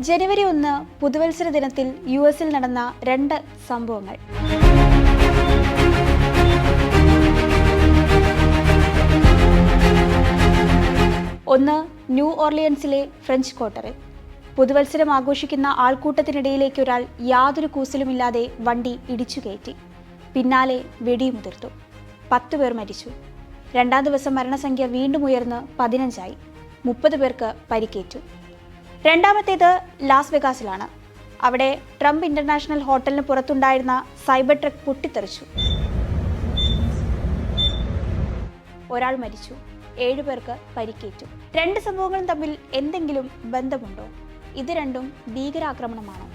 ജനുവരി ഒന്ന് പുതുവത്സര ദിനത്തിൽ യു എസിൽ നടന്ന രണ്ട് സംഭവങ്ങൾ. ഒന്ന് ന്യൂ ഓർലിയൻസിലെ ഫ്രഞ്ച് ക്വാർട്ടറിൽ. പുതുവത്സരം ആഘോഷിക്കുന്ന ആൾക്കൂട്ടത്തിനിടയിലേക്ക് ഒരാൾ യാതൊരു കൂസലുമില്ലാതെ വണ്ടി ഇടിച്ചു കയറ്റി. പിന്നാലെ വെടിയുമുതിർത്തു പത്ത് പേർ മരിച്ചു. രണ്ടാം ദിവസം മരണസംഖ്യ വീണ്ടും ഉയർന്ന് പതിനഞ്ചായി. മുപ്പത് പേർക്ക് പരിക്കേറ്റു. രണ്ടാമത്തേത് ലാസ് വെഗാസിലാണ്. അവിടെ ട്രംപ് ഇന്റർനാഷണൽ ഹോട്ടലിന് പുറത്തുണ്ടായിരുന്ന സൈബർ ട്രക്ക് പൊട്ടിത്തെറിച്ചു. ഒരാൾ മരിച്ചു. ഏഴു പേർക്ക് പരിക്കേറ്റു. രണ്ട് സംഭവങ്ങളും തമ്മിൽ എന്തെങ്കിലും ബന്ധമുണ്ടോ? ഇത് രണ്ടും ഭീകരാക്രമണമാണോ?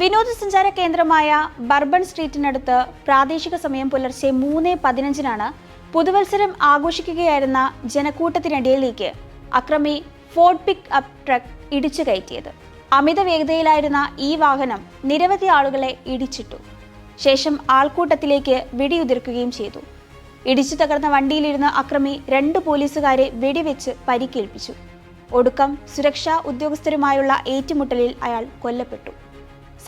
വിനോദസഞ്ചാര കേന്ദ്രമായ ബർബൺ സ്ട്രീറ്റിനടുത്ത് പ്രാദേശിക സമയം പുലർച്ചെ മൂന്ന് പതിനഞ്ചിനാണ് പുതുവത്സരം ആഘോഷിക്കുകയായിരുന്ന ജനക്കൂട്ടത്തിനിടയിലേക്ക് അക്രമി ഫോർഡ് പിക്ക് അപ്പ് ട്രക്ക് ഇടിച്ചു കയറ്റിയത്. അമിത വേഗതയിലായിരുന്ന ഈ വാഹനം നിരവധി ആളുകളെ ഇടിച്ചിട്ടു. ശേഷം ആൾക്കൂട്ടത്തിലേക്ക് വെടിയുതിർക്കുകയും ചെയ്തു. ഇടിച്ചു തകർന്ന വണ്ടിയിലിരുന്ന അക്രമി രണ്ട് പോലീസുകാരെ വെടിവെച്ച് പരിക്കേൽപ്പിച്ചു. ഒടുക്കം സുരക്ഷാ ഉദ്യോഗസ്ഥരുമായുള്ള ഏറ്റുമുട്ടലിൽ അയാൾ കൊല്ലപ്പെട്ടു.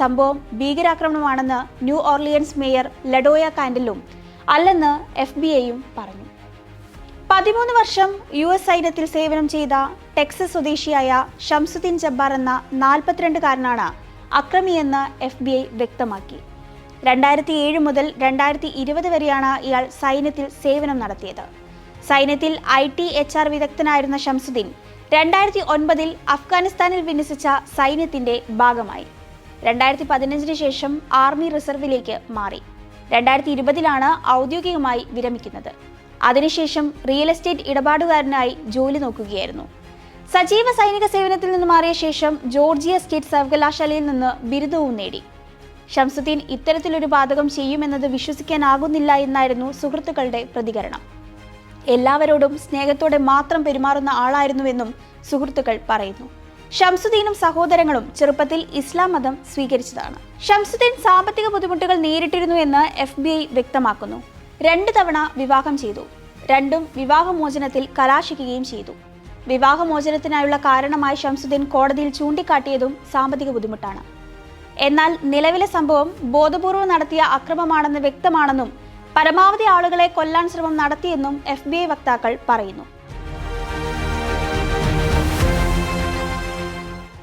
സംഭവം ഭീകരാക്രമണമാണെന്ന് ന്യൂ ഓർലിയൻസ് മേയർ ലഡോയ കാൻഡലും അല്ലെന്ന് എഫ് ബി ഐയും പറഞ്ഞു. പതിമൂന്ന് വർഷം യു എസ് സൈന്യത്തിൽ സേവനം ചെയ്ത ടെക്സസ് സ്വദേശിയായ ഷംസുദ്ദീൻ ജബ്ബാർ എന്ന നാൽപ്പത്തിരണ്ടുകാരനാണ് അക്രമിയെന്ന് എഫ് ബി ഐ വ്യക്തമാക്കി. രണ്ടായിരത്തി ഏഴ് മുതൽ രണ്ടായിരത്തി ഇരുപത് വരെയാണ് ഇയാൾ സൈന്യത്തിൽ സേവനം നടത്തിയത്. സൈന്യത്തിൽ ഐ ടി എച്ച് ആർ വിദഗ്ധനായിരുന്ന ഷംസുദ്ദീൻ രണ്ടായിരത്തി ഒൻപതിൽ അഫ്ഗാനിസ്ഥാനിൽ വിന്യസിച്ച സൈന്യത്തിന്റെ ഭാഗമായി. രണ്ടായിരത്തി പതിനഞ്ചിന് ശേഷം ആർമി റിസർവിലേക്ക് മാറി. രണ്ടായിരത്തി ഇരുപതിലാണ് ഔദ്യോഗികമായി വിരമിക്കുന്നത്. അതിനുശേഷം റിയൽ എസ്റ്റേറ്റ് ഇടപാടുകാരനായി ജോലി നോക്കുകയായിരുന്നു. സജീവ സൈനിക സേവനത്തിൽ നിന്ന് മാറിയ ശേഷം ജോർജിയ സ്റ്റേറ്റ് സർവകലാശാലയിൽ നിന്ന് ബിരുദവും നേടി. ഷംസുദ്ദീൻ ഇത്തരത്തിലൊരു പാതകം ചെയ്യുമെന്നത് വിശ്വസിക്കാനാകുന്നില്ല എന്നായിരുന്നു സുഹൃത്തുക്കളുടെ പ്രതികരണം. എല്ലാവരോടും സ്നേഹത്തോടെ മാത്രം പെരുമാറുന്ന ആളായിരുന്നുവെന്നും സുഹൃത്തുക്കൾ പറയുന്നു. ഷംസുദ്ദീനും സഹോദരങ്ങളും ചെറുപ്പത്തിൽ ഇസ്ലാം മതം സ്വീകരിച്ചതാണ്. ഷംസുദ്ദീൻ സാമ്പത്തിക ബുദ്ധിമുട്ടുകൾ നേരിട്ടിരുന്നു എന്ന് എഫ് ബി ഐ വ്യക്തമാക്കുന്നു. രണ്ട് തവണ വിവാഹം ചെയ്തു. രണ്ടും വിവാഹമോചനത്തിൽ കലാശിക്കുകയും ചെയ്തു. വിവാഹമോചനത്തിനായുള്ള കാരണമായി ഷംസുദ്ദീൻ കോടതിയിൽ ചൂണ്ടിക്കാട്ടിയതും സാമ്പത്തിക ബുദ്ധിമുട്ടാണ്. എന്നാൽ നിലവിലെ സംഭവം ബോധപൂർവം നടത്തിയ അക്രമമാണെന്ന് വ്യക്തമാണെന്നും പരമാവധി ആളുകളെ കൊല്ലാൻ ശ്രമം നടത്തിയെന്നും എഫ് വക്താക്കൾ പറയുന്നു.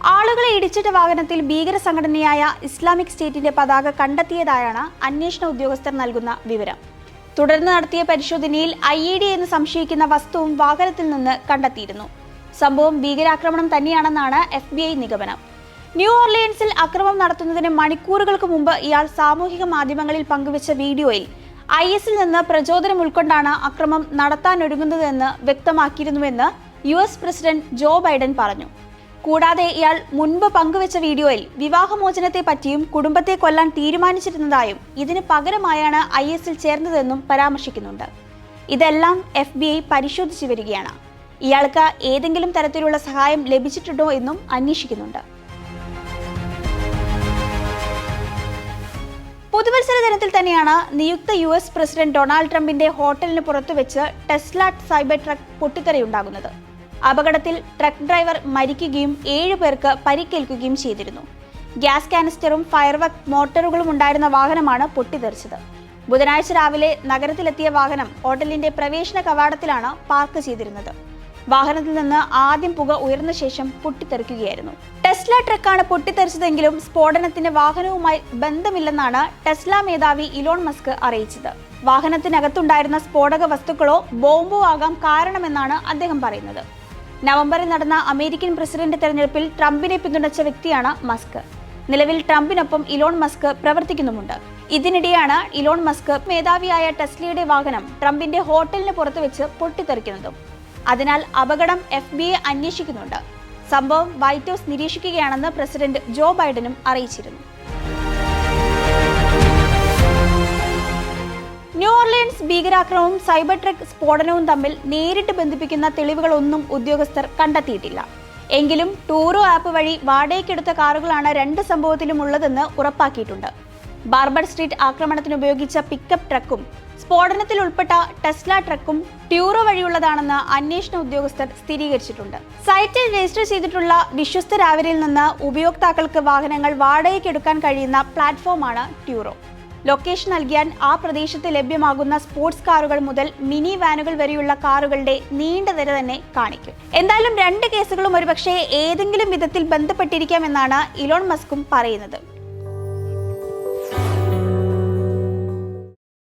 ആളുകളെ ഇടിച്ചിട്ട വാഹനത്തിൽ ഭീകര സംഘടനയായ ഇസ്ലാമിക് സ്റ്റേറ്റിന്റെ പതാക കണ്ടെത്തിയതായാണ് അന്വേഷണ ഉദ്യോഗസ്ഥർ നൽകുന്ന വിവരം. തുടർന്ന് നടത്തിയ പരിശോധനയിൽ ഐ ഇ ഡി എന്ന് സംശയിക്കുന്ന വസ്തുവും വാഹനത്തിൽ നിന്ന് കണ്ടെത്തിയിരുന്നു. സംഭവം ഭീകരാക്രമണം തന്നെയാണെന്നാണ് എഫ് ബി ഐ നിഗമനം. ന്യൂ ഓർലിയൻസിൽ അക്രമം നടത്തുന്നതിന് മണിക്കൂറുകൾക്ക് മുമ്പ് ഇയാൾ സാമൂഹിക മാധ്യമങ്ങളിൽ പങ്കുവച്ച വീഡിയോയിൽ ഐ എസിൽ നിന്ന് പ്രചോദനം ഉൾക്കൊണ്ടാണ് അക്രമം നടത്താനൊരുങ്ങുന്നതെന്ന് വ്യക്തമാക്കിയിരുന്നുവെന്ന് U S president Joe Biden പറഞ്ഞു. കൂടാതെ ഇയാൾ മുൻപ് പങ്കുവച്ച വീഡിയോയിൽ വിവാഹമോചനത്തെ പറ്റിയും കുടുംബത്തെ കൊല്ലാൻ തീരുമാനിച്ചിരുന്നതായും ഇതിന് പകരമായാണ് ഐ എസിൽ ചേർന്നതെന്നും പരാമർശിക്കുന്നുണ്ട്. ഇതെല്ലാം എഫ് ബി ഐ പരിശോധിച്ചു വരികയാണ്. ഇയാൾക്ക് ഏതെങ്കിലും തരത്തിലുള്ള സഹായം ലഭിച്ചിട്ടുണ്ടോ എന്നും അന്വേഷിക്കുന്നുണ്ട്. പുതുവത്സര ദിനത്തിൽ തന്നെയാണ് നിയുക്ത യു എസ് പ്രസിഡന്റ് ഡൊണാൾഡ് ട്രംപിന്റെ ഹോട്ടലിന് പുറത്തുവെച്ച് ടെസ്ല സൈബർ ട്രക്ക് പൊട്ടിത്തെറിയുണ്ടാകുന്നത്. അപകടത്തിൽ ട്രക്ക് ഡ്രൈവർ മരിക്കുകയും ഏഴു പേർക്ക് പരിക്കേൽക്കുകയും ചെയ്തിരുന്നു. ഗ്യാസ് കാനിസ്റ്ററും ഫയർവർക്ക് മോട്ടോറുകളും ഉണ്ടായിരുന്ന വാഹനമാണ് പൊട്ടിത്തെറിച്ചത്. ബുധനാഴ്ച രാവിലെ നഗരത്തിലെത്തിയ വാഹനം ഹോട്ടലിന്റെ പ്രവേശന കവാടത്തിലാണ് പാർക്ക് ചെയ്തിരുന്നത്. വാഹനത്തിൽ നിന്ന് ആദ്യം പുക ഉയർന്ന ശേഷം പൊട്ടിത്തെറിക്കുകയായിരുന്നു. ടെസ്ല ട്രക്കാണ് പൊട്ടിത്തെറിച്ചതെങ്കിലും സ്ഫോടനത്തിന് വാഹനവുമായി ബന്ധമില്ലെന്നാണ് ടെസ്ല മേധാവി ഇലോൺ മസ്ക് അറിയിച്ചത്. വാഹനത്തിനകത്തുണ്ടായിരുന്ന സ്ഫോടക വസ്തുക്കളോ ബോംബോ ആകാം കാരണമെന്നാണ് അദ്ദേഹം പറയുന്നത്. നവംബറിൽ നടന്ന അമേരിക്കൻ പ്രസിഡന്റ് തെരഞ്ഞെടുപ്പിൽ ട്രംപിനെ പിന്തുണച്ച വ്യക്തിയാണ് മസ്ക്. നിലവിൽ ട്രംപിനൊപ്പം ഇലോൺ മസ്ക് പ്രവർത്തിക്കുന്നുമുണ്ട്. ഇതിനിടെയാണ് ഇലോൺ മസ്ക് മേധാവിയായ ടെസ്ലിയുടെ വാഹനം ട്രംപിന്റെ ഹോട്ടലിന് പുറത്ത് വെച്ച് പൊട്ടിത്തെറിക്കുന്നതും. അതിനാൽ അപകടം എഫ് ബി അന്വേഷിക്കുന്നുണ്ട്. സംഭവം വൈറ്റ് ഹൗസ് നിരീക്ഷിക്കുകയാണെന്ന് പ്രസിഡന്റ് ജോ ബൈഡനും അറിയിച്ചിരുന്നു. ന്യൂ ഓർലിയൻസ് ഭീകരാക്രമണവും സൈബർ ട്രക്ക് സ്ഫോടനവും തമ്മിൽ നേരിട്ട് ബന്ധിപ്പിക്കുന്ന തെളിവുകളൊന്നും ഉദ്യോഗസ്ഥർ കണ്ടെത്തിയിട്ടില്ല. എങ്കിലും ടൂറോ ആപ്പ് വഴി വാടകയ്ക്കെടുത്ത കാറുകളാണ് രണ്ട് സംഭവത്തിലും ഉള്ളതെന്ന് ഉറപ്പാക്കിയിട്ടുണ്ട്. ബാർബർ സ്ട്രീറ്റ് ആക്രമണത്തിന് ഉപയോഗിച്ച പിക്കപ്പ് ട്രക്കും സ്ഫോടനത്തിൽ ഉൾപ്പെട്ട ടെസ്ല ട്രക്കും ട്യൂറോ വഴിയുള്ളതാണെന്ന് അന്വേഷണ ഉദ്യോഗസ്ഥർ സ്ഥിരീകരിച്ചിട്ടുണ്ട്. സൈറ്റിൽ രജിസ്റ്റർ ചെയ്തിട്ടുള്ള വിശ്വസ്തരാവരിൽ നിന്ന് ഉപയോക്താക്കൾക്ക് വാഹനങ്ങൾ വാടകയ്ക്കെടുക്കാൻ കഴിയുന്ന പ്ലാറ്റ്ഫോമാണ് ട്യൂറോ ലൊക്കേഷൻ നൽകിയാൽ ആ പ്രദേശത്ത് ലഭ്യമാകുന്ന സ്പോർട്സ് കാറുകൾ മുതൽ മിനി വാനുകൾ വരെയുള്ള കാറുകളുടെ നീണ്ട നിര തന്നെ കാണിക്കും. എന്തായാലും രണ്ട് കേസുകളും ഒരുപക്ഷെ ഏതെങ്കിലും വിധത്തിൽ ബന്ധപ്പെട്ടിരിക്കാമെന്നാണ് ഇലോൺ മസ്കും പറയുന്നത്.